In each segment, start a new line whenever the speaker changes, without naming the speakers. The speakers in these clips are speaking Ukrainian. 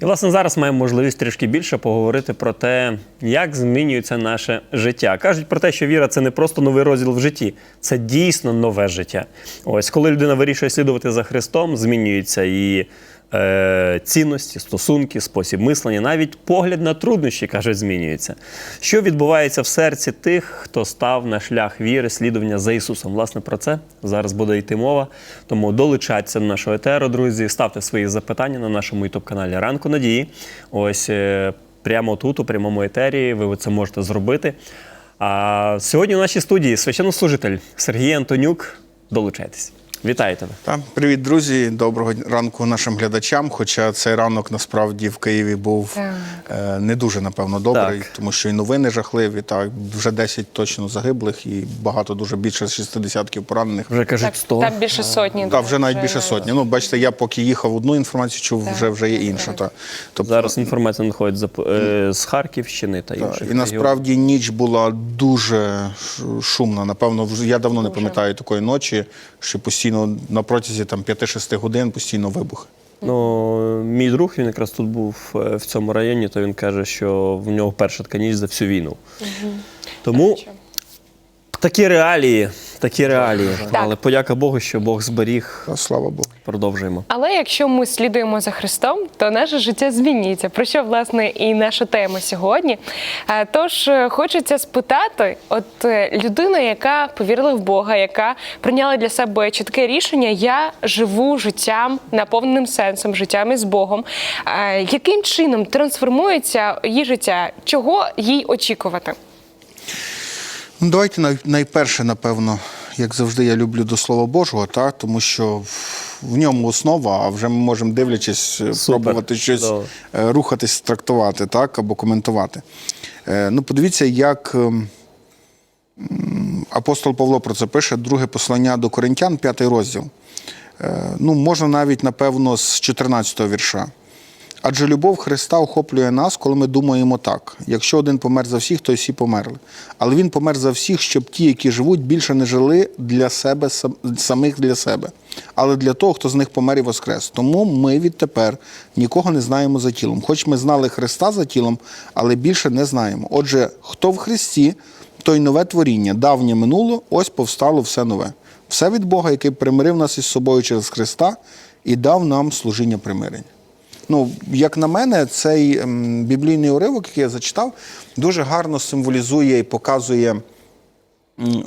І, власне, зараз маємо можливість трішки більше поговорити про те, як змінюється наше життя. Кажуть про те, що віра це не просто новий розділ в житті, це дійсно нове життя. Ось коли людина вирішує слідувати за Христом, змінюється її е, цінності, стосунки, спосіб мислення, навіть погляд на труднощі, кажуть, змінюється. Що відбувається в серці тих, хто став на шлях віри, слідування за Ісусом? Власне, про це зараз буде йти мова. Тому долучайтеся до нашого етеру, друзі, ставте свої запитання на нашому ютуб-каналі Ранку Надії. Ось е, прямо тут, у прямому етері, ви це можете зробити. А сьогодні в нашій студії священнослужитель Сергій Антонюк. Долучайтесь. Вітаю тебе.
Так, привіт, друзі. Доброго ранку нашим глядачам. Хоча цей ранок насправді в Києві був
Так.
е, не дуже, напевно, добрий,
Так.
тому що і новини жахливі. Так, вже 10 точно загиблих і багато дуже більше 60 поранених.
Вже кажуть
Так,
100.
там більше сотні.
Так, вже навіть більше сотні. Ну, бачите, я поки їхав одну інформацію, чув,
Так.
вже вже є інша. Та. Тобто,
Зараз інформація надходить з, Зап- е, з Харківщини та
та,
інших.
і насправді ніч була дуже шумна. Напевно, вже- я давно не пам'ятаю такої ночі, що постійно на протязі там 5-6 годин постійно вибухи.
Ну, мій друг, він якраз тут був е, в цьому районі, то він каже, що в нього перша така ніч за всю війну. Тому такі реалії, такі реалії. Але подяка Богу, що Бог зберіг.
Слава Богу.
Продовжуємо.
Але якщо ми слідуємо за Христом, то наше життя змінюється. Про що власне і наша тема сьогодні. Е, Тож е, хочеться спитати, от е, людина, яка повірила в Бога, яка прийняла для себе чітке рішення, я живу життям наповненим сенсом, життям із Богом. Яким чином трансформується її життя? Чого їй очікувати?
Ну, давайте найперше, напевно, як завжди, я люблю до Слова Божого, та, тому що в- ньому основа, а вже ми можемо, дивлячись, е,
Супер.
пробувати щось
Чудово.
е, рухатись, трактувати так, або коментувати. Е, Ну, подивіться, як ем, апостол Павло про це пише, друге послання до Коринтян, п'ятий розділ. Е, Ну, можна навіть, напевно, з 14-го вірша. Адже любов Христа охоплює нас, коли ми думаємо так: якщо один помер за всіх, то всі померли. Але він помер за всіх, щоб ті, які живуть, більше не жили для себе сам- самих для себе, але для того, хто з них помер і воскрес. Тому ми відтепер нікого не знаємо за тілом. Хоч ми знали Христа за тілом, але більше не знаємо. Отже, хто в Христі, той нове творіння, давнє минуло, ось повстало все нове. Все від Бога, який примирив нас із собою через Христа і дав нам служіння примирення. Ну, як на мене, цей біблійний уривок, який я зачитав, дуже гарно символізує і показує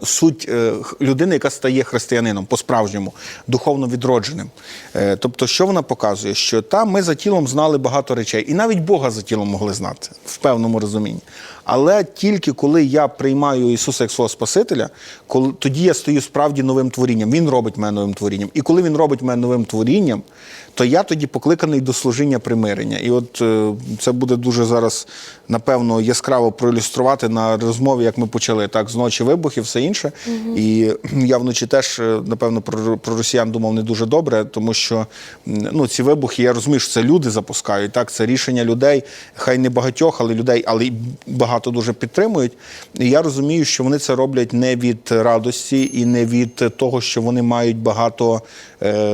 суть е, людини, яка стає християнином по-справжньому, духовно відродженим. Е, Тобто, що вона показує? Що там ми за тілом знали багато речей, і навіть Бога за тілом могли знати в певному розумінні. Але тільки коли я приймаю Ісуса як свого Спасителя, коли тоді я стаю справді новим творінням. Він робить мене новим творінням. І коли він робить мене новим творінням, то я тоді покликаний до служіння примирення. І от е, це буде дуже зараз, напевно, яскраво проілюструвати на розмові, як ми почали, так, з ночі вибухи, все інше. І я вночі теж, е, напевно, про, про росіян думав не дуже добре, тому що ну, ці вибухи, я розумію, що це люди запускають, так, це рішення людей, хай не багатьох, але людей, але й багато дуже підтримують. І я розумію, що вони це роблять не від радості і не від того, що вони мають багато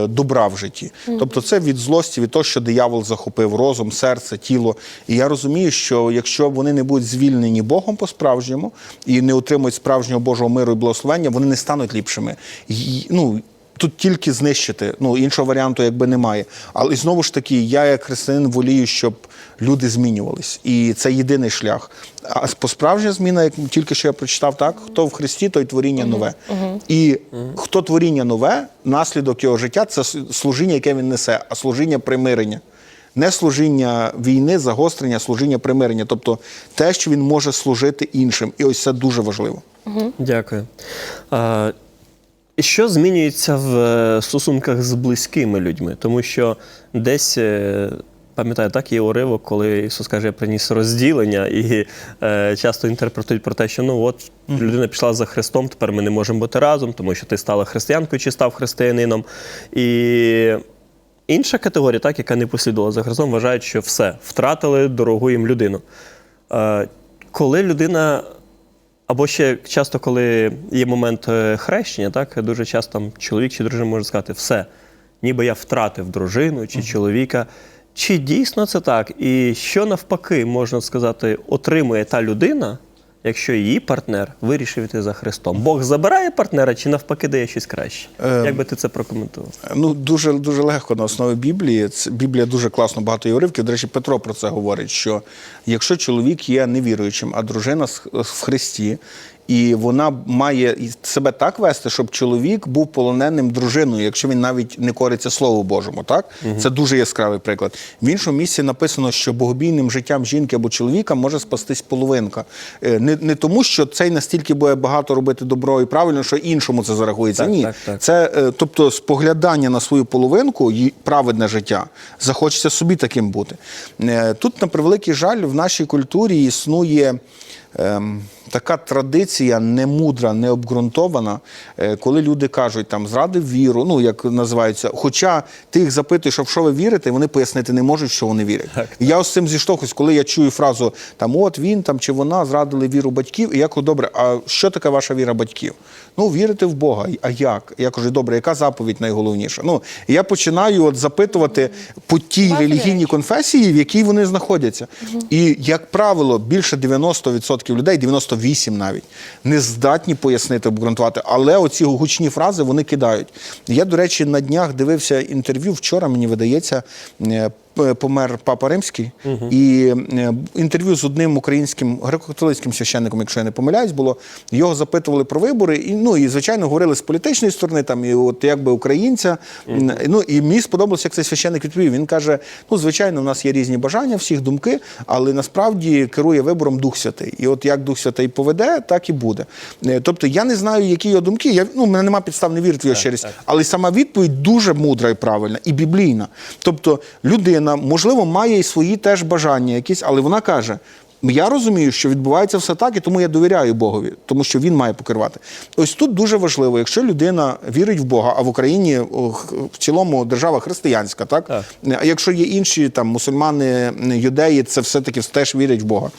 добра в житті. Тобто це від злості, від того, що диявол захопив розум, серце, тіло. І я розумію, що якщо вони не будуть звільнені Богом по-справжньому і не отримують справжнього Божого миру і благословення, вони не стануть ліпшими. І, ну, Тут тільки знищити, ну іншого варіанту якби немає. Але знову ж таки, я як християнин волію, щоб люди змінювались. І це єдиний шлях. А по-справжня зміна, як тільки що я прочитав, так хто в Христі, той творіння нове. І хто творіння нове, наслідок його життя це служіння, яке він несе, а служіння примирення. Не служіння війни, загострення, а служіння примирення. Тобто те, що він може служити іншим. І ось це дуже важливо.
Дякую. Що змінюється в е, стосунках з близькими людьми? Тому що десь. е, Пам'ятаю, так є уривок, коли Ісус каже, я приніс розділення, і е, часто інтерпретують про те, що ну от людина пішла за Христом, тепер ми не можемо бути разом, тому що ти стала християнкою чи став християнином. І інша категорія, так, яка не послідувала за Христом, вважають, що все, втратили дорогу їм людину. Е, коли людина або ще часто, коли є момент е, хрещення, так дуже часто там чоловік чи дружина може сказати, все, ніби я втратив дружину чи чоловіка. Чи дійсно це так? І що навпаки, можна сказати, отримує та людина, якщо її партнер вирішив йти за Христом? Бог забирає партнера чи навпаки дає щось краще?
Е,
Як би ти це прокоментував?
Ну, дуже, дуже легко на основі Біблії. Біблія дуже класно, багато є уривків. До речі, Петро про це говорить: що якщо чоловік є невіруючим, а дружина в Христі, і вона має себе так вести, щоб чоловік був полоненим дружиною, якщо він навіть не кориться Слову Божому. Так це дуже яскравий приклад. В іншому місці написано, що богобійним життям жінки або чоловіка може спастись половинка. Е, Не, не тому, що цей настільки буде багато робити добро і правильно, що іншому це зарахується.
Так,
Ні,
так, так.
це е, тобто споглядання на свою половинку і праведне життя. Захочеться собі таким бути. Е, Тут, на превеликий жаль, в нашій культурі існує. Ем, Така традиція немудра, необґрунтована, е, коли люди кажуть там зрадив віру, ну як називаються. Хоча ти їх запитуєш, а в що ви вірите, вони пояснити не можуть, що вони вірять.
Так,
І Я з цим зіштовхуюсь, коли я чую фразу там от він там чи вона зрадили віру батьків. І я кажу, добре, а що таке ваша віра батьків? Ну, вірити в Бога. А як? Я кажу, добре, яка заповідь найголовніша? Ну, я починаю от запитувати по тій релігійній конфесії, в якій вони знаходяться. І, як правило, більше 90% людей, 98 навіть, не здатні пояснити, обґрунтувати. Але оці гучні фрази вони кидають. Я, до речі, на днях дивився інтерв'ю. Вчора мені видається. Помер папа римський, і е, інтерв'ю з одним українським греко-католицьким священником, якщо я не помиляюсь, було його запитували про вибори, і ну і звичайно говорили з політичної сторони, там і от якби українця. Ну і мені сподобалося, як цей священник відповів. Він каже: ну звичайно, у нас є різні бажання, всіх думки, але насправді керує вибором Дух Святий. І от як Дух Святий поведе, так і буде. Е, Тобто я не знаю, які його думки. Я ну мене немає підстав не вірити в його щирість, але сама відповідь дуже мудра і правильна, і біблійна. Тобто людина, можливо, має і свої теж бажання якісь, але вона каже. Я розумію, що відбувається все так, і тому я довіряю Богові, тому що він має покерувати. Ось тут дуже важливо, якщо людина вірить в Бога, а в Україні в цілому держава християнська, так?
Так.
А якщо є інші там мусульмани, юдеї, це все-таки теж вірять в Бога.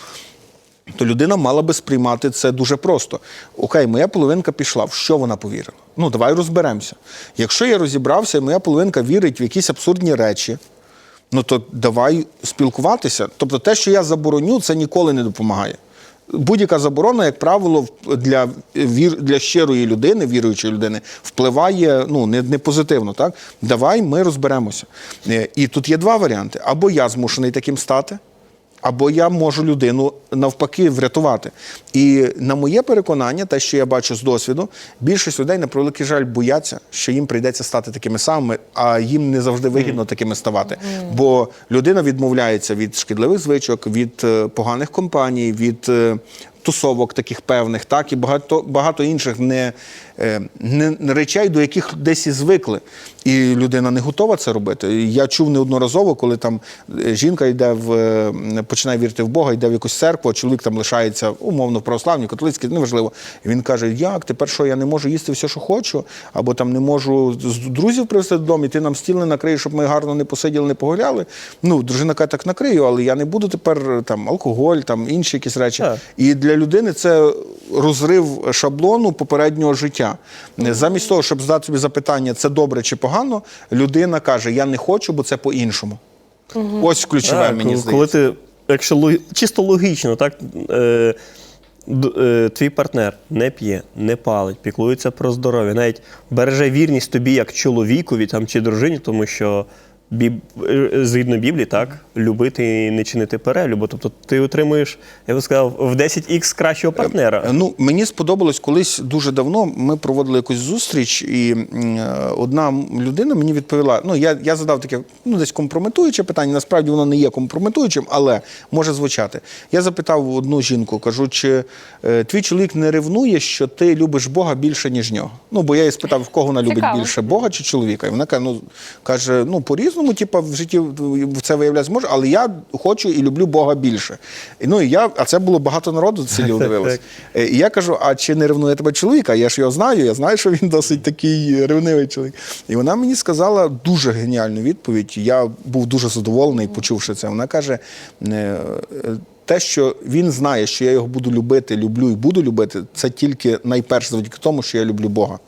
То людина мала би сприймати це дуже просто. Окей, моя половинка пішла. В що вона повірила? Ну, давай розберемося. Якщо я розібрався, і моя половинка вірить в якісь абсурдні речі, ну то давай спілкуватися. Тобто, те, що я забороню, це ніколи не допомагає. Будь-яка заборона, як правило, для для щирої людини, віруючої людини, впливає ну не, не позитивно. Так давай ми розберемося. Е, І тут є два варіанти: або я змушений таким стати. Або я можу людину навпаки врятувати. І на моє переконання, те, що я бачу з досвіду, більшість людей на превеликий жаль бояться, що їм прийдеться стати такими самими, а їм не завжди вигідно такими ставати. Бо людина відмовляється від шкідливих звичок, від е, поганих компаній, від е, тусовок таких певних, так і багато багато інших е, не не речей, до яких десь і звикли. І людина не готова це робити. Я чув неодноразово, коли там е, жінка йде в е, починає вірити в Бога, йде в якусь церкву, а чоловік там лишається умовно в православній, католицькій, неважливо. І він каже: Як тепер що я не можу їсти все, що хочу, або там не можу з друзів привезти додому, і ти нам стіл не накриєш, щоб ми гарно не посиділи, не погуляли. Ну, дружина каже, так накрию, але я не буду тепер там алкоголь, там інші якісь речі.
Так.
І для людини це розрив шаблону попереднього життя. Замість того, щоб задати собі запитання, це добре чи погано, людина каже: Я не хочу, бо це по-іншому. Ось ключове,
Так,
мені
коли
здається.
ти, якщо чисто логічно, так е, е, твій партнер не п'є, не палить, піклується про здоров'я, навіть береже вірність тобі як чоловікові там, чи дружині, тому що біб, е, згідно Біблії, так, любити і не чинити перелюбу. Тобто ти отримуєш, я би сказав, в 10х кращого партнера.
Ну, мені сподобалось колись дуже давно. Ми проводили якусь зустріч, і е, одна людина мені відповіла: ну, я, я задав таке ну, десь компрометуюче питання. Насправді воно не є компрометуючим, але може звучати. Я запитав одну жінку, кажу, чи е, твій чоловік не ревнує, що ти любиш Бога більше, ніж нього? Ну, бо я її спитав, в кого вона любить
Цікаво.
більше Бога чи чоловіка? І вона каже, ну, каже, ну по-різному, типу, в житті це виявляється може, але я хочу і люблю Бога більше. Ну, і я, а це було багато народу
Так,
дивилось. Е, І я кажу: а чи не ревнує тебе чоловіка? Я ж його знаю, я знаю, що він досить такий ревнивий чоловік. І вона мені сказала дуже геніальну відповідь. Я був дуже задоволений, почувши це. Вона каже: е, е, те, що він знає, що я його буду любити, люблю і буду любити, це тільки найперше завдяки тому, що я люблю Бога.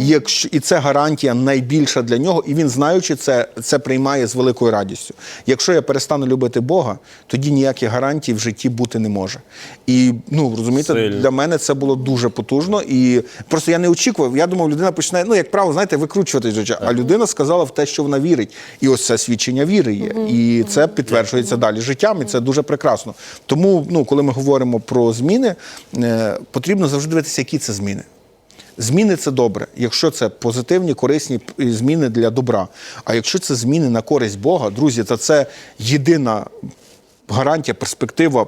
І, якщо, і це гарантія найбільша для нього, і він, знаючи це, це приймає з великою радістю. Якщо я перестану любити Бога, тоді ніяких гарантій в житті бути не може. І ну розумієте,
Сильно.
для мене це було дуже потужно. І просто я не очікував. Я думав, людина починає, ну як правило, знаєте, викручуватись життя. А людина сказала в те, що вона вірить. І ось це свідчення віри є. І це підтверджується далі життям, і це дуже прекрасно. Тому, ну, коли ми говоримо про зміни, е, потрібно завжди дивитися, які це зміни. Зміни це добре, якщо це позитивні, корисні зміни для добра. А якщо це зміни на користь Бога, друзі, то це єдина гарантія, перспектива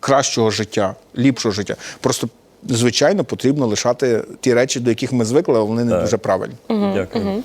кращого життя, ліпшого життя. Просто, звичайно, потрібно лишати ті речі, до яких ми звикли, але вони не
Так.
дуже правильні.
Дякую.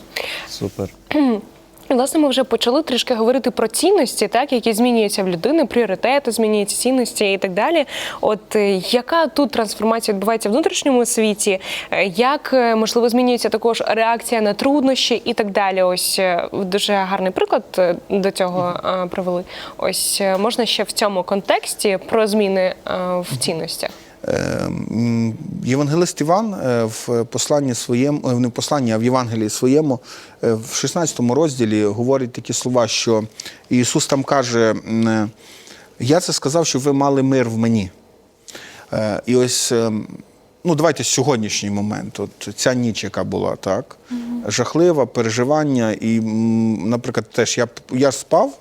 Супер.
Власне, ми вже почали трішки говорити про цінності, так які змінюються в людини, пріоритети змінюються, цінності і так далі. От е, яка тут трансформація відбувається в внутрішньому світі? Е, Як е, можливо змінюється також реакція на труднощі і так далі? Ось дуже гарний приклад до цього привели. Ось можна ще в цьому контексті про зміни в цінностях.
Е, м, Євангелист Іван е, в посланні своєму, е, не в посланні, а в Євангелії своєму, е, в 16 розділі говорить такі слова, що Ісус там каже: Я це сказав, щоб ви мали мир в мені. І ось, е, ну давайте сьогоднішній момент. От ця ніч, яка була, так, жахлива, переживання. І, наприклад, теж я, я спав.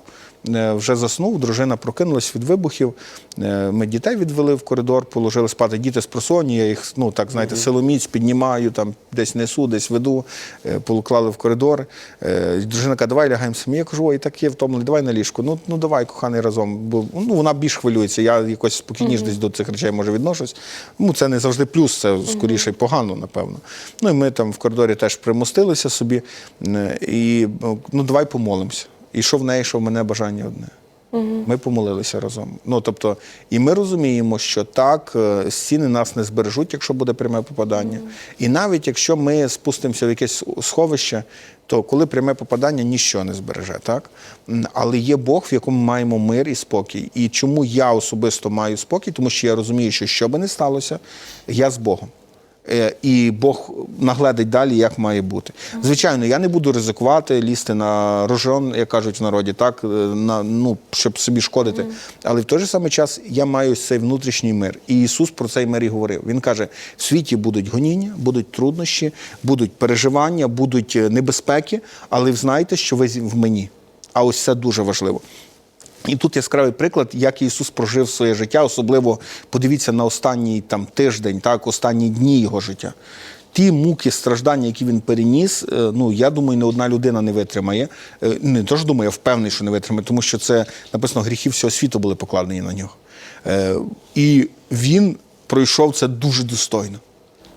Е, Вже заснув, дружина прокинулась від вибухів. е, Ми дітей відвели в коридор, положили спати. Діти з просоні, я їх ну так знаєте, силоміць піднімаю, там десь несу, десь веду, е, поклали в коридор. Дружина каже, давай лягаємо самі. Я кажу, ой, так є втомлений, давай на ліжку. Ну, ну давай, коханий, разом. Бо ну, вона більш хвилюється. Я якось спокійніше десь до цих речей може відношусь. Ну, це не завжди плюс, це скоріше погано, напевно. Ну і ми там в коридорі теж примостилися собі. І ну давай помолимося. І що в неї, що в мене бажання одне. Ми помолилися разом. Ну тобто, і ми розуміємо, що так, е, стіни нас не збережуть, якщо буде пряме попадання. І навіть якщо ми спустимося в якесь сховище, то коли пряме попадання, ніщо не збереже, так? Але є Бог, в якому маємо мир і спокій. І чому я особисто маю спокій? Тому що я розумію, що що би не сталося, я з Богом. Е, І Бог нагледить далі, як має бути. Звичайно, я не буду ризикувати, лізти на рожон, як кажуть в народі, так е, на ну щоб собі шкодити. Але в той же самий час я маю цей внутрішній мир. І Ісус про цей мир і говорив. Він каже: в світі будуть гоніння, будуть труднощі, будуть переживання, будуть е, небезпеки, але ви знаєте, що ви в мені. А ось це дуже важливо. І тут яскравий приклад, як Ісус прожив своє життя, особливо подивіться на останній там тиждень, так, останні дні його життя. Ті муки, страждання, які він переніс, е, ну я думаю, не одна людина не витримає. Е, Не то ж думаю, я впевнений, що не витримає, тому що це написано, гріхи всього світу були покладені на нього. Е, І він пройшов це дуже достойно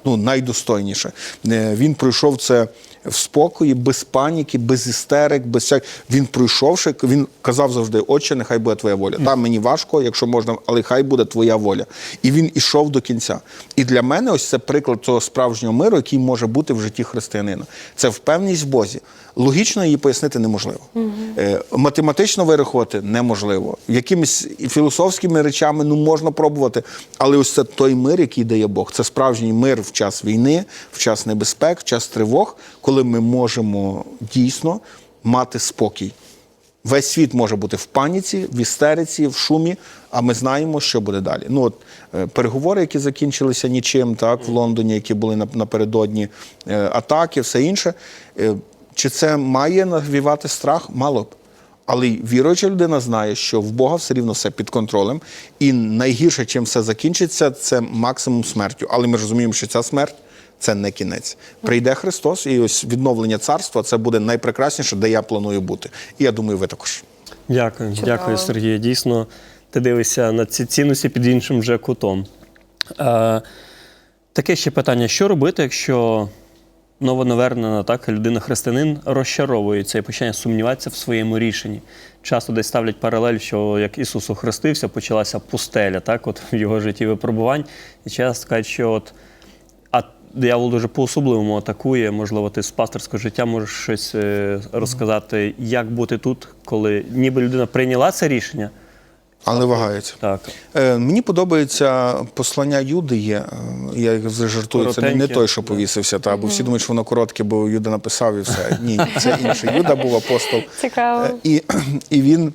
ну, найдостойніше. Він пройшов це в спокої, без паніки, без істерик, без всяк... Він пройшовши, він казав завжди: Отче, нехай буде твоя воля. Там мені важко, якщо можна, але хай буде твоя воля. І він ішов до кінця. І для мене ось це приклад цього справжнього миру, який може бути в житті християнина. Це впевненість в Бозі. Логічно її пояснити неможливо. Е, Математично вирахувати неможливо. Якимись філософськими речами ну можна пробувати, але ось це той мир, який дає Бог. Це справжній мир в час війни, в час небезпек, в час тривог, коли ми можемо дійсно мати спокій. Весь світ може бути в паніці, в істериці, в шумі, а ми знаємо, що буде далі. Ну от е, переговори, які закінчилися нічим, так в Лондоні, які були напередодні, е, атаки, все інше. Чи це має навівати страх? Мало б. Але віруюча людина знає, що в Бога все рівно все під контролем, і найгірше, чим все закінчиться, це максимум смертю. Але ми розуміємо, що ця смерть це не кінець. Прийде Христос, і ось відновлення царства це буде найпрекрасніше, де я планую бути. І я думаю, ви також.
Дякую,
Чудово.
дякую, Сергію. Дійсно, ти дивишся на ці цінності під іншим вже кутом. Е, таке ще питання: що робити, якщо новонавернена так, людина-християнин розчаровується і починає сумніватися в своєму рішенні? Часто десь ставлять паралель, що як Ісус охрестився, почалася пустеля, так, от в його житті випробувань. І часто кажуть, що от а диявол дуже по-особливому атакує. Можливо, ти з пасторського життя можеш щось е, розказати, як бути тут, коли ніби людина прийняла це рішення,
Але вагається.
Так.
Е, мені подобається послання Юди є. е, Я завжди жартую, це не, той, що повісився, та, бо всі думають, що воно коротке, бо Юда написав і все. Ні, це інший. Юда був апостол.
Цікаво.
Е, І, і він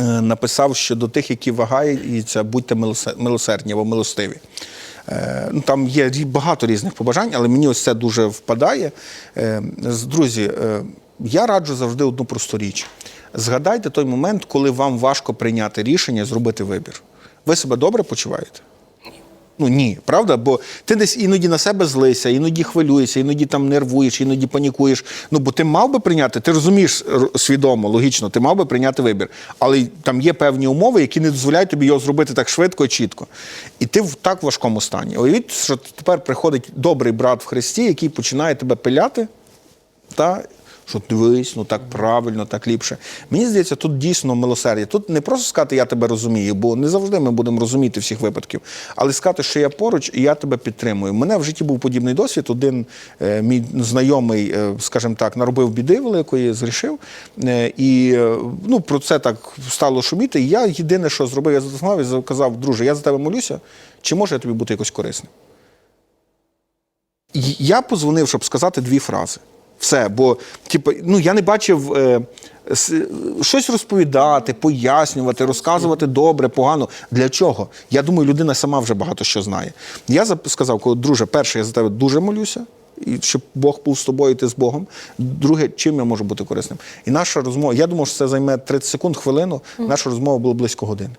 е, написав, що до тих, які вагаються, будьте милосердні або милостиві. Ну, там є багато різних побажань, але мені ось це дуже впадає. Друзі, я раджу завжди одну просту річ. Згадайте той момент, коли вам важко прийняти рішення, зробити вибір. Ви себе добре почуваєте? Ну ні, правда? Бо ти десь іноді на себе злися, іноді хвилюєшся, іноді там нервуєш, іноді панікуєш. Ну бо ти мав би прийняти, ти розумієш свідомо, логічно, ти мав би прийняти вибір. Але там є певні умови, які не дозволяють тобі його зробити так швидко і чітко. І ти в так важкому стані. Уявіть, що тепер приходить добрий брат в Христі, який починає тебе пиляти. Та, що дивись, ну так правильно, так ліпше. Мені здається, тут дійсно милосердя. Тут не просто сказати, я тебе розумію, бо не завжди ми будемо розуміти всіх випадків, але сказати, що я поруч і я тебе підтримую. У мене в житті був подібний досвід. Один е, мій знайомий, е, скажімо так, наробив біди великої, згрішив. Е, і е, ну, про це так стало шуміти. І я єдине, що зробив, я зателефонував і сказав, друже, я за тебе молюся, чи може я тобі бути якось корисним? Я позвонив, щоб сказати дві фрази. Все, бо типу, ну я не бачив е, щось розповідати, пояснювати, розказувати добре, погано. Для чого? Я думаю, людина сама вже багато що знає. Я сказав, коли, друже, перше, я за тебе дуже молюся, і щоб Бог був з тобою, і ти з Богом. Друге, чим я можу бути корисним? І наша розмова, я думав, що це займе 30 секунд, хвилину. Наша розмова була близько години.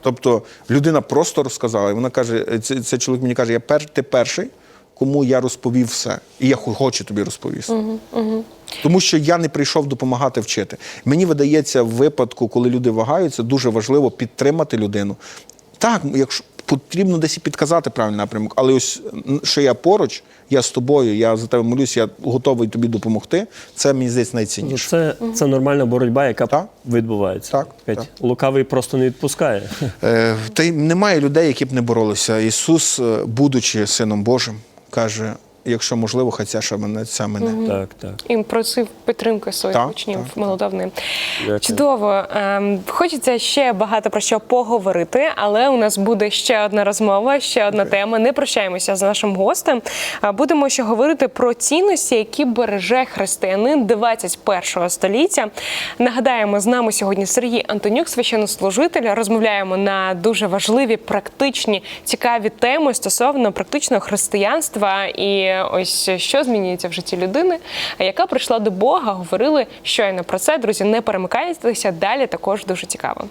Тобто людина просто розказала, і вона каже: це, це чоловік мені каже, я пер, ти перший, кому я розповів все. І я хо- хочу тобі розповісти. Тому що я не прийшов допомагати вчити. Мені видається, в випадку, коли люди вагаються, дуже важливо підтримати людину. Так, якщо потрібно десь і підказати правильний напрямок, але ось що я поруч, я з тобою, я за тебе молюсь, я готовий тобі допомогти. Це мені здається найцінніше.
Це, це нормальна боротьба, яка
Так.
відбувається.
Так, так.
Лукавий просто не відпускає.
Е, Та й немає людей, які б не боролися. Ісус, е, будучи сином Божим, каже: якщо можливо, хай ця мене ця мене.
Так, так.
І просив підтримки своїх
Так,
учнів
так, так.
Дякую.
Чудово. Ем, хочеться ще багато про що поговорити, але у нас буде ще одна розмова, ще одна тема. Не прощаємося з нашим гостем. А Будемо ще говорити про цінності, які береже християнин 21 століття. Нагадаємо, з нами сьогодні Сергій Антонюк, священнослужитель. Розмовляємо на дуже важливі, практичні, цікаві теми стосовно практичного християнства і ось що змінюється в житті людини, яка прийшла до Бога. Говорили щойно про це. Друзі, не перемикайтеся. Далі також дуже цікаво.